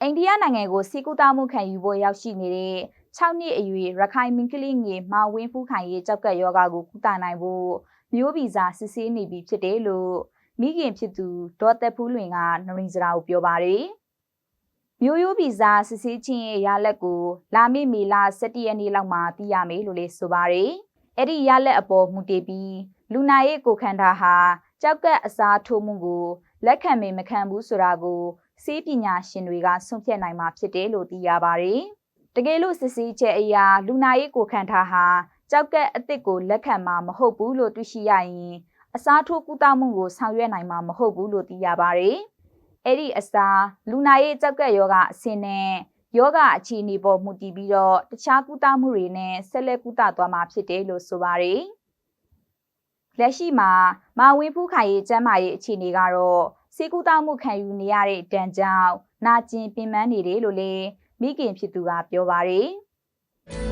အိန္ဒိယနိုင်ငံကိုစီကူတာမှုခံယူဖို့ရောက်ရှိနေတဲ့6နှစ်အရွယ်ရခိုင်မင်းကလေးငယ်မဝင်းဖူးခိုင်ရဲ့ကြောက်ကက်ယောဂါကိုကုသနိုင်ဖို့မျိုးဗီဇာစစ်ဆေးနေပြီဖြစ်တယ်လို့မိခင်ဖြစ်သူဒေါ်သက်ဖူးလွင်ကနရင်းစရာကိုပြောပါတယ်။မျိုးရိုးဗီဇာစစ်ဆေးခြင်းရဲ့ရလက်ကိုလာမည့်မေလ17ရက်နေ့လောက်မှာသိရမယ်လို့လည်းဆိုပါတယ်။အဲ့ဒီရလက်အပေါ်မူတည်ပြီးလူနာရဲ့ကိုယ်ခန္ဓာဟာကြောက်ကက်အစားထိုးမှုကိုလက်ခံမေမခံဘူးဆိုတာကို စေးပညာရှင်တွေကဆုံးဖြတ်နိုင်မှာဖြစ်တယ်လို့သိရပါတယ်။တကယ်လို့စစ်ဆေးချက်အရာလူနာရေးကိုခန္ဓာဟာကြောက်ကက်အစ်စ်ကိုလက်ခံမှာမဟုတ်ဘူးလို့သိရှိရရင်အစားထိုးကုသမှုကိုဆောင်ရွက်နိုင်မှာမဟုတ်ဘူးလို့သိရပါတယ်။အဲ့ဒီအစားလူနာရေးကြောက်ကက်ယောဂအဆင့်နဲ့ယောဂအခြေအနေပေါ်မူတည်ပြီးတော့တခြားကုသမှုတွေနဲ့ဆက်လက်ကုသသွားမှာဖြစ်တယ်လို့ဆိုပါတယ်။လက်ရှိမှာမာဝင်းဖူးခိုင်ရဲ့ကျန်းမာရေးအခြေအနေကတော့ စေကူတောက်မှုခံယူနေရတဲ့တန်ကြောင့်နာကျင်ပင်ပန်းနေတယ်လို့လည်းမိခင်ဖြစ်သူကပြောပါတယ်။